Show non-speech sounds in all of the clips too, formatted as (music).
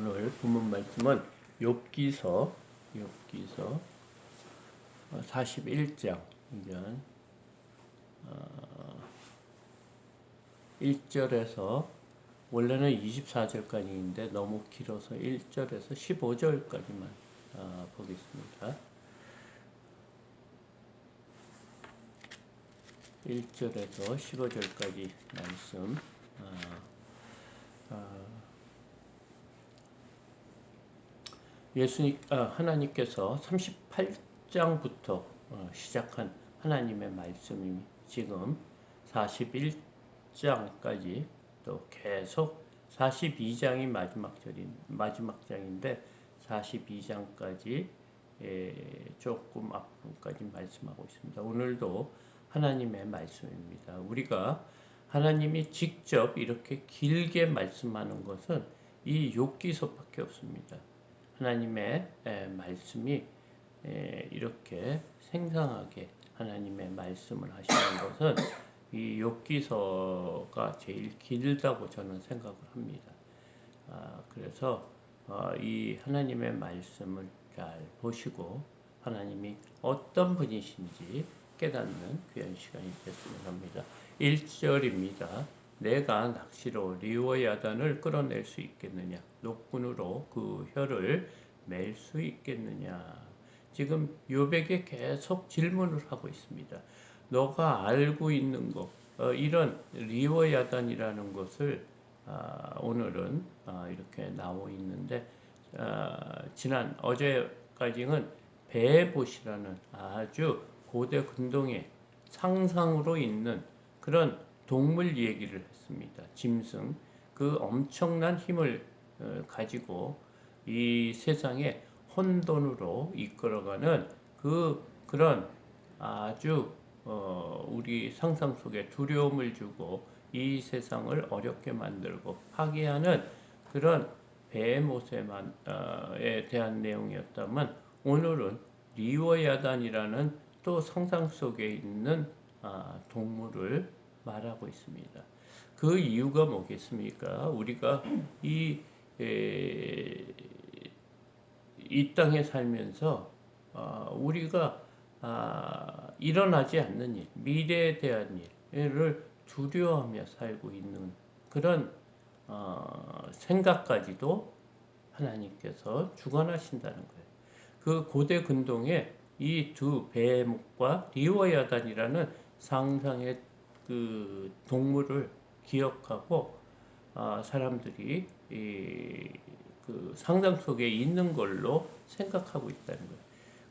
오늘 본문 말씀은 욥기서 욥기서 41장 이전 1절에서 원래는 24절까지인데 너무 길어서 1절에서 15절까지만 어, 보겠습니다. 1절에서 15절까지 말씀 어, 어, 예수님 아, 하나님께서 38장부터 어, 시작한 하나님의 말씀이 지금 41장까지 또 계속 42장이 마지막 절인 마지막 장인데 42장까지 예, 조금 앞부분까지 말씀하고 있습니다. 오늘도 하나님의 말씀입니다. 우리가 하나님이 직접 이렇게 길게 말씀하는 것은 이 욥기서밖에 없습니다. 하나님의 에, 말씀이 에, 이렇게 생생하게 하나님의 말씀을 하시는 것은 이 욥기서가 제일 길다고 저는 생각을 합니다. 아, 그래서 어, 이 하나님의 말씀을 잘 보시고 하나님이 어떤 분이신지 깨닫는 귀한 시간이 됐으면 합니다. 1절입니다. 내가 낚시로 리워야단을 끌어낼 수 있겠느냐? 녹군으로 그 혀를 맬 수 있겠느냐? 지금 요백에 계속 질문을 하고 있습니다. 너가 알고 있는 것, 어, 이런 리워야단이라는 것을 아, 오늘은 아, 이렇게 나오 있는데 아, 지난 어제까지는 베보시라는 아주 고대 근동의 상상으로 있는 그런 동물 얘기를 했습니다. 짐승 그 엄청난 힘을 어, 가지고 이 세상에 혼돈으로 이끌어가는 그 그런 아주 어, 우리 상상 속에 두려움을 주고 이 세상을 어렵게 만들고 파괴하는 그런 베모세만에 대한 내용이었다면 오늘은 리워야단이라는 또 상상 속에 있는 아, 동물을 말하고 있습니다. 그 이유가 뭐겠습니까? 우리가 이, 에, 이 땅에 살면서 아, 우리가 아, 일어나지 않는 일, 미래에 대한 일을 두려워하며 살고 있는 그런 어, 생각까지도 하나님께서 주관하신다는 거예요. 그 고대 근동에 이두 베목과 리워야단이라는 상상의 그 동물을 기억하고 어, 사람들이 이, 그 상상 속에 있는 걸로 생각하고 있다는 거예요.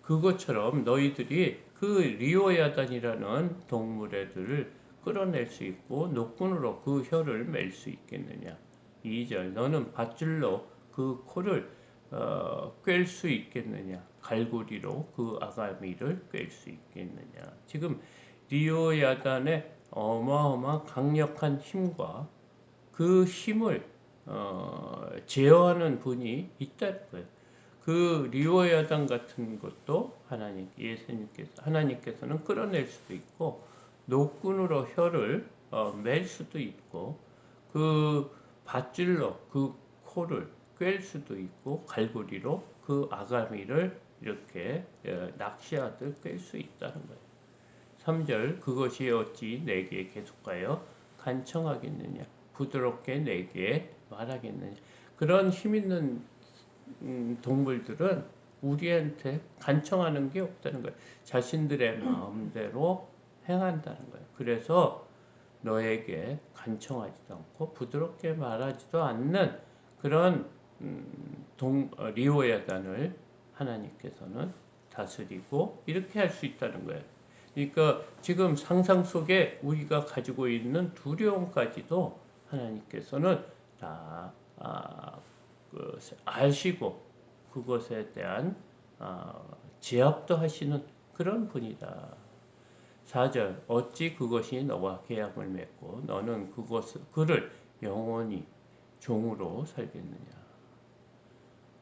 그것처럼 너희들이 그 리오야단이라는 동물애들을 끌어낼 수 있고 녹군으로 그 혀를 맬 수 있겠느냐. 2절 너는 밧줄로 그 코를 어, 꿰수 있겠느냐. 갈고리로 그 아가미를 꿰 수 있겠느냐. 지금 리오야단의 어마어마 강력한 힘과 그 힘을 어, 제어하는 분이 있다는 거예요. 그 리오야단 같은 것도 하나님 예수님께서 하나님께서는 끌어낼 수도 있고 노끈으로 혀를 어, 맬 수도 있고 그 밧줄로 그 코를 꿰 수도 있고 갈고리로 그 아가미를 이렇게 어, 낚시하듯 꿰 수 있다는 거예요. 3절 그것이 어찌 내게 계속하여 간청하겠느냐 부드럽게 내게 말하겠느냐 그런 힘 있는 음, 동물들은 우리한테 간청하는 게 없다는 거예요. 자신들의 마음대로 행한다는 거예요. 그래서 너에게 간청하지도 않고 부드럽게 말하지도 않는 그런 음, 동 어, 리오야단을 하나님께서는 다스리고 이렇게 할 수 있다는 거예요. 그러니까 지금 상상 속에 우리가 가지고 있는 두려움까지도 하나님께서는 다 아, 그 아시고 그것에 대한 어, 제압도 하시는 그런 분이다. 4절 어찌 그것이 너와 계약을 맺고 너는 그것을 그를 영원히 종으로 살겠느냐.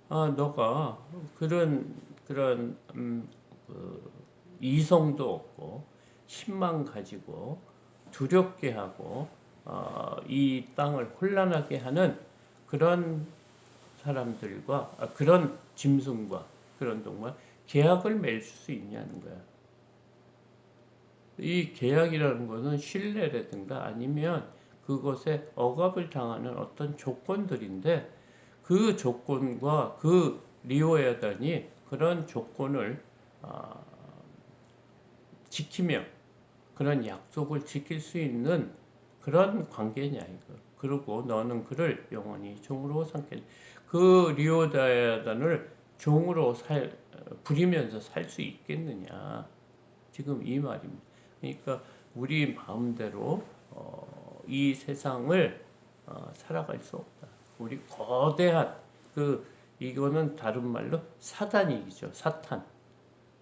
아 너가 그런 그런 음, 그 이성도 힘만 가지고 두렵게 하고 어, 이 땅을 혼란하게 하는 그런 사람들과 아, 그런 짐승과 그런 동물 계약을 맺을 수 있냐는 거야. 이 계약이라는 것은 신뢰라든가 아니면 그것에 억압을 당하는 어떤 조건들인데 그 조건과 그 리오야단이 그런 조건을 아, 지키며 그런 약속을 지킬 수 있는 그런 관계냐 이거. 그리고 너는 그를 영원히 종으로 삼겠. 그 리오다야단을 종으로 살 부리면서 살 수 있겠느냐. 지금 이 말입니다. 그러니까 우리 마음대로 어, 이 세상을 어, 살아갈 수 없다. 우리 거대한 그 이거는 다른 말로 사단이죠. 사탄.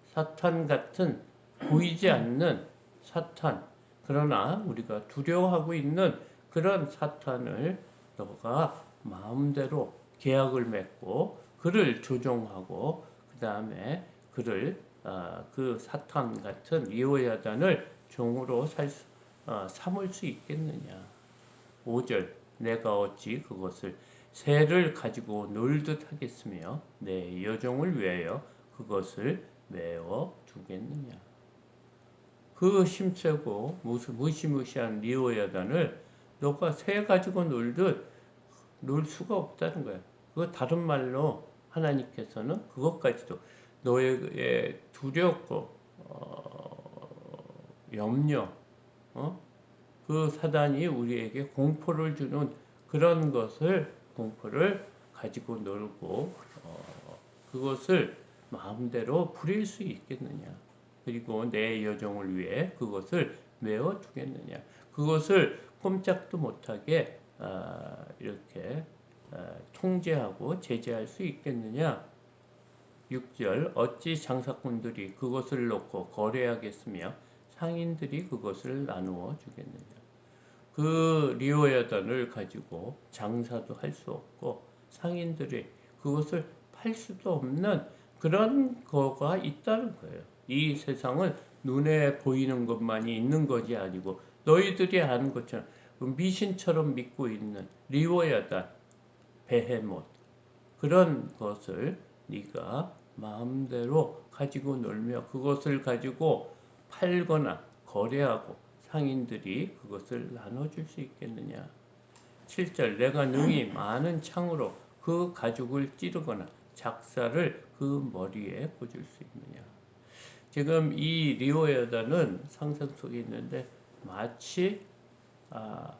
사탄 같은 보이지 않는 사탄. 그러나 우리가 두려워하고 있는 그런 사탄을 너가 마음대로 계약을 맺고 그를 조종하고 그 다음에 그를 어, 그 사탄 같은 리오야단을 종으로 살 수, 어, 삼을 수 있겠느냐. 5절 내가 어찌 그것을 새를 가지고 놀듯 하겠으며 내 여종을 위하여 그것을 메어 두겠느냐. 그 힘세고 무시무시한 리오야단을 너가 새 가지고 놀듯 놀 수가 없다는 거야. 그 다른 말로 하나님께서는 그것까지도 너의 두렵고 어, 염려, 어? 그 사단이 우리에게 공포를 주는 그런 것을 공포를 가지고 놀고 어, 그것을 마음대로 부릴 수 있겠느냐? 그리고 내 여종을 위해 그것을 메어 두겠느냐? 그것을 꼼짝도 못하게 아, 이렇게 아, 통제하고 제재할 수 있겠느냐? 6절 어찌 장사꾼들이 그것을 놓고 거래하겠으며 상인들이 그것을 나누어 주겠느냐? 그 리오야단을 가지고 장사도 할 수 없고 상인들이 그것을 팔 수도 없는 그런 거가 있다는 거예요. 이 세상은 눈에 보이는 것만이 있는 것이 아니고 너희들이 아는 것처럼 미신처럼 믿고 있는 리오야단, 베헤못 그런 것을 네가 마음대로 가지고 놀며 그것을 가지고 팔거나 거래하고 상인들이 그것을 나눠줄 수 있겠느냐. 7절 내가 능히 많은 창으로 그 가죽을 찌르거나 작사를 그 머리에 꽂을 수 있느냐. 지금 이 리오여다는 상상 속에 있는데 마치 아,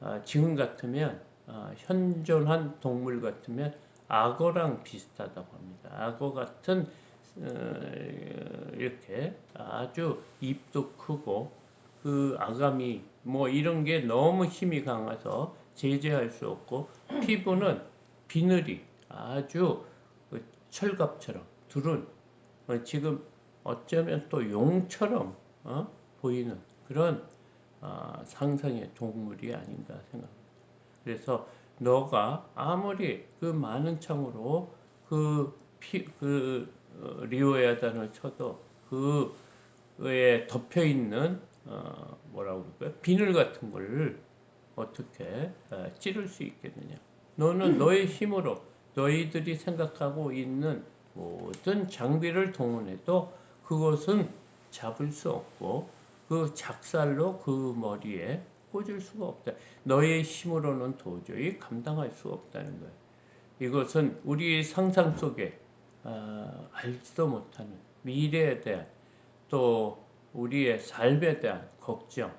아, 지금 같으면 아, 현존한 동물 같으면 악어랑 비슷하다고 합니다. 악어 같은 어, 이렇게 아주 입도 크고 그 아가미 뭐 이런 게 너무 힘이 강해서 제재할 수 없고 피부는 비늘이 아주 그 철갑처럼 둘은 어, 지금 어쩌면 또 용처럼 어? 보이는 그런 어, 상상의 동물이 아닌가 생각합니다. 그래서 너가 아무리 그 많은 창으로 그 피, 그 어, 리오야단을 쳐도 그에 덮여 있는 어, 뭐라고 그럴까요? 비늘 같은 걸 어떻게 어, 찌를 수 있겠느냐? 너는 (clears throat) 너의 힘으로 너희들이 생각하고 있는 모든 장비를 동원해도 그것은 잡을 수 없고 그 작살로 그 머리에 꽂을 수가 없다. 너의 힘으로는 도저히 감당할 수 없다는 거예요. 이것은 우리 상상 속에 어, 알지도 못하는 미래에 대한 또 우리의 삶에 대한 걱정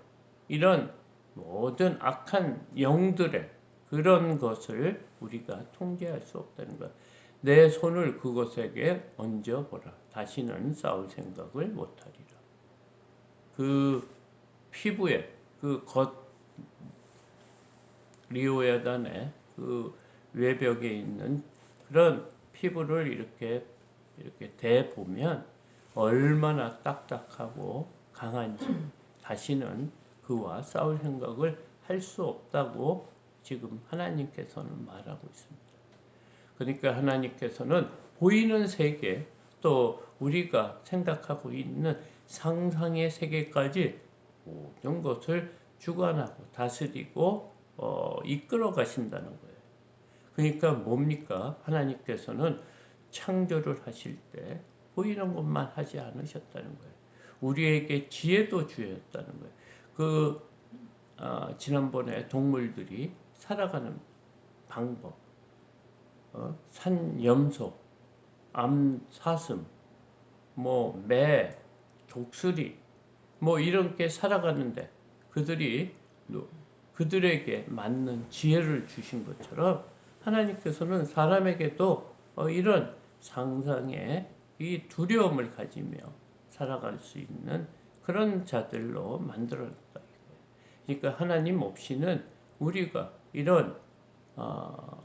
이런 모든 악한 영들의 그런 것을 우리가 통제할 수 없다는 것. 내 손을 그것에게 얹어 보라. 다시는 싸울 생각을 못하리라. 그 피부에 그 겉 리오야단의 그 외벽에 있는 그런 피부를 이렇게 이렇게 대 보면 얼마나 딱딱하고 강한지 다시는 그와 싸울 생각을 할 수 없다고 지금 하나님께서는 말하고 있습니다. 그러니까 하나님께서는 보이는 세계 또 우리가 생각하고 있는 상상의 세계까지 모든 것을 주관하고 다스리고 어, 이끌어 가신다는 거예요. 그러니까 뭡니까? 하나님께서는 창조를 하실 때 보이는 것만 하지 않으셨다는 거예요. 우리에게 지혜도 주셨다는 거예요. 그 아, 지난번에 동물들이 살아가는 방법, 어? 산염소, 암사슴, 뭐 매, 독수리, 뭐 이렇게 살아가는데 그들이 그들에게 맞는 지혜를 주신 것처럼 하나님께서는 사람에게도 어, 이런 상상의 이 두려움을 가지며 살아갈 수 있는 그런 자들로 만들었다. 그러니까 하나님 없이는 우리가 이런 어,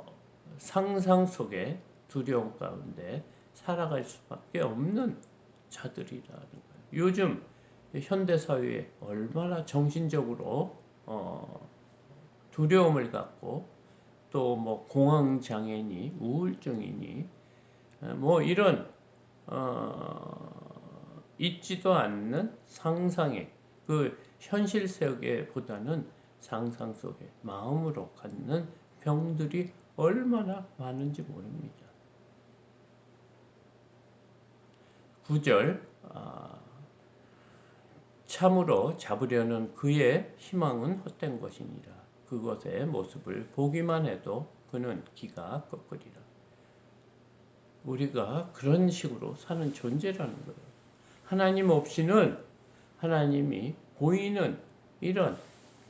상상 속에 두려움 가운데 살아갈 수밖에 없는 자들이라는 거예요. 요즘 현대 사회에 얼마나 정신적으로 어, 두려움을 갖고 또 뭐 공황 장애니 우울증이니 뭐 이런 어, 있지도 않는 상상의 그 현실 세계보다는 상상 속에 마음으로 갖는 병들이 얼마나 많은지 모릅니다. 9절 아, 참으로 잡으려는 그의 희망은 헛된 것이니라. 그것의 모습을 보기만 해도 그는 기가 꺾으리라. 우리가 그런 식으로 사는 존재라는 거예요. 하나님 없이는 하나님이 보이는 이런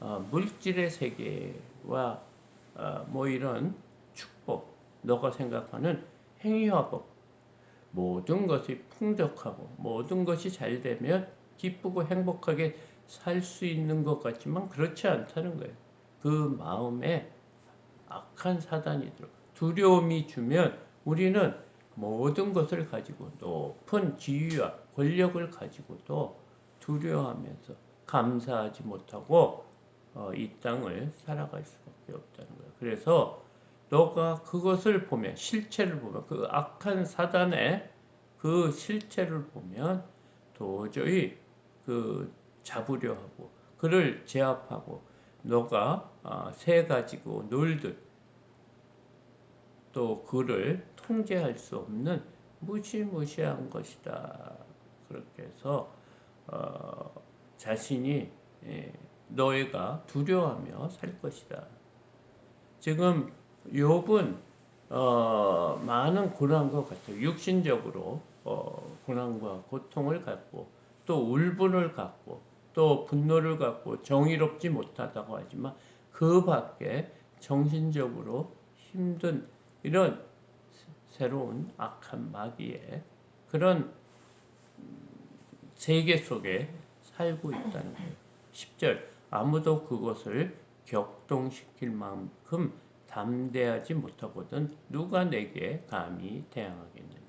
어, 물질의 세계와 어, 뭐 이런 축복, 너가 생각하는 행위화법, 모든 것이 풍족하고 모든 것이 잘 되면 기쁘고 행복하게 살 수 있는 것 같지만 그렇지 않다는 거예요. 그 마음에 악한 사단이 들어 두려움이 주면 우리는 모든 것을 가지고 높은 지위와 권력을 가지고도 두려워하면서 감사하지 못하고 어, 이 땅을 살아갈 수밖에 없다는 거예요. 그래서 너가 그것을 보면 실체를 보면 그 악한 사단의 그 실체를 보면 도저히 그 잡으려 하고 그를 제압하고 너가 어, 새 가지고 놀듯 또 그를 통제할 수 없는 무시무시한 것이다. 그렇게 해서 어, 자신이 예, 너희가 두려워하며 살 것이다. 지금 욥은 어, 많은 고난과 같아요. 육신적으로 어, 고난과 고통을 갖고 또 울분을 갖고 또 분노를 갖고 정의롭지 못하다고 하지만 그 밖에 정신적으로 힘든 이런 새로운 악한 마귀의 그런 세계 속에 살고 있다는 거예요. 10절 아무도 그것을 격동시킬 만큼 담대하지 못하거든 누가 내게 감히 대항하겠느냐.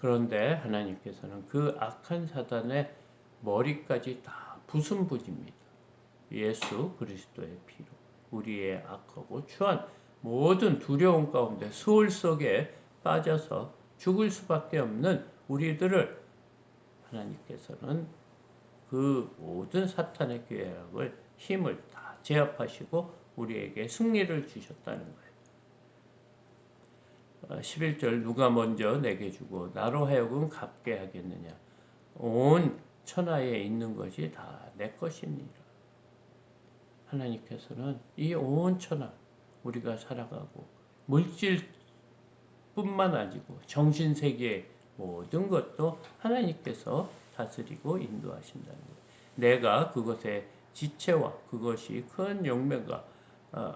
그런데 하나님께서는 그 악한 사단의 머리까지 다 부순 부집니다. 예수 그리스도의 피로 우리의 악하고 추한 모든 두려움 가운데 수월 속에 빠져서 죽을 수밖에 없는 우리들을 하나님께서는 그 모든 사탄의 계략을 힘을 다 제압하시고 우리에게 승리를 주셨다는 거예요. 11절 어, 누가 먼저 내게 주고 나로 하여금 갚게 하겠느냐 온 천하에 있는 것이 다 내 것입니다. 하나님께서는 이 온 천하 우리가 살아가고 물질뿐만 아니고 정신 세계 모든 것도 하나님께서 다스리고 인도하신다는 거예요. 내가 그것의 지체와 그것이 큰 용매가 어,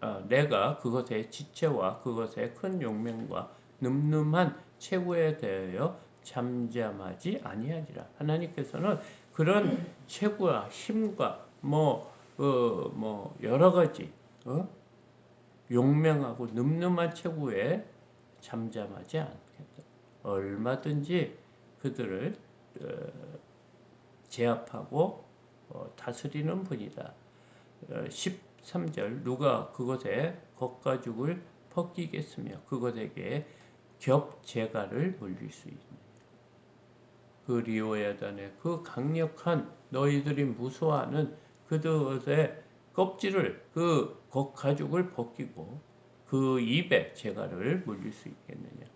어, 내가 그것의 지체와 그것의 큰 용맹과 늠름한 체구에 대하여 잠잠하지 아니하리라. 하나님께서는 그런 체구와 힘과 뭐, 어, 뭐 여러 가지 어? 용맹하고 늠름한 체구에 잠잠하지 않겠다. 얼마든지 그들을 어, 제압하고 어, 다스리는 분이다. 13절 누가 그것에 겉가죽을 벗기겠으며 그것에게 겹재가를 물릴 수 있느냐. 그 리오야단의 그 강력한 너희들이 무서워하는 그들의 껍질을 그 거- 가죽을 벗기고 그 입에 재갈을 물릴 수 있겠느냐?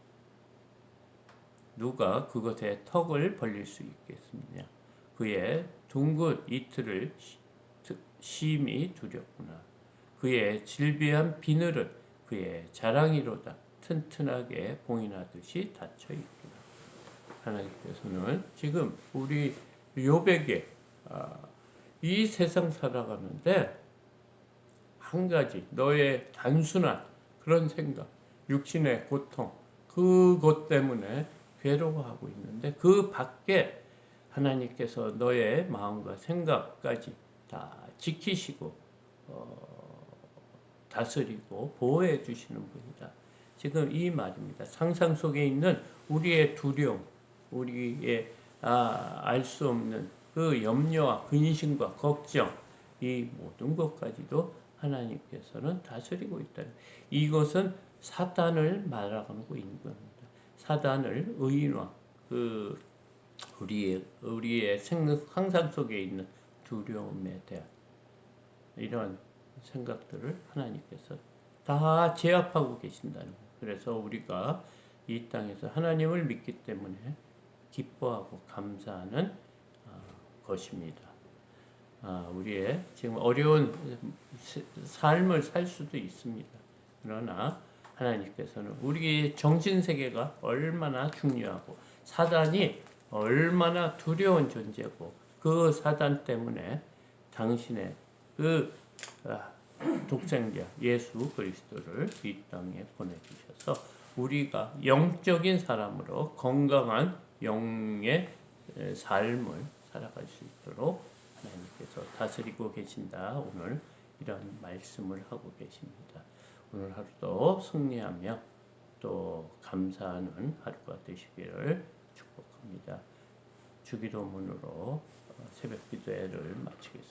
누가 그것에 턱을 벌릴 수 있겠느냐? 그의 둥근 이틀을 심히 두렵구나. 그의 질비한 비늘은 그의 자랑이로다. 튼튼하게 봉인하듯이 닫혀 있구나. 하나님께서는 지금 우리 요백에 아, 이 세상 살아가는데 한 가지 너의 단순한 그런 생각, 육신의 고통 그것 때문에 괴로워하고 있는데 그 밖에 하나님께서 너의 마음과 생각까지 다 지키시고 어, 다스리고 보호해 주시는 분이다. 지금 이 말입니다. 상상 속에 있는 우리의 두려움, 우리의 아, 알 수 없는 그 염려와 근심과 걱정, 이 모든 것까지도 하나님께서는 다스리고 있다. 이것은 사단을 말하고 있는 겁니다. 사단을 의인화, 그 우리의 우리의 생각 상상 속에 있는 두려움에 대한 이런 생각들을 하나님께서 다 제압하고 계신다는 거예요. 그래서 우리가 이 땅에서 하나님을 믿기 때문에 기뻐하고 감사하는 아, 것입니다. 아, 우리의 지금 어려운 세- 삶을 살 수도 있습니다. 그러나 하나님께서는 우리의 정신 세계가 얼마나 중요하고 사단이 얼마나 두려운 존재고 그 사단 때문에 당신의 그 아, 독생자 예수 그리스도를 이 땅에 보내주셔서 우리가 영적인 사람으로 건강한 영의 에, 삶을 살아갈 수 있도록 하나님께서 다스리고 계신다. 오늘 이런 말씀을 하고 계십니다. 오늘 하루도 승리하며 또 감사하는 하루가 되시기를 합니다. 주기도문으로 어, 새벽 기도회를 마치겠습니다.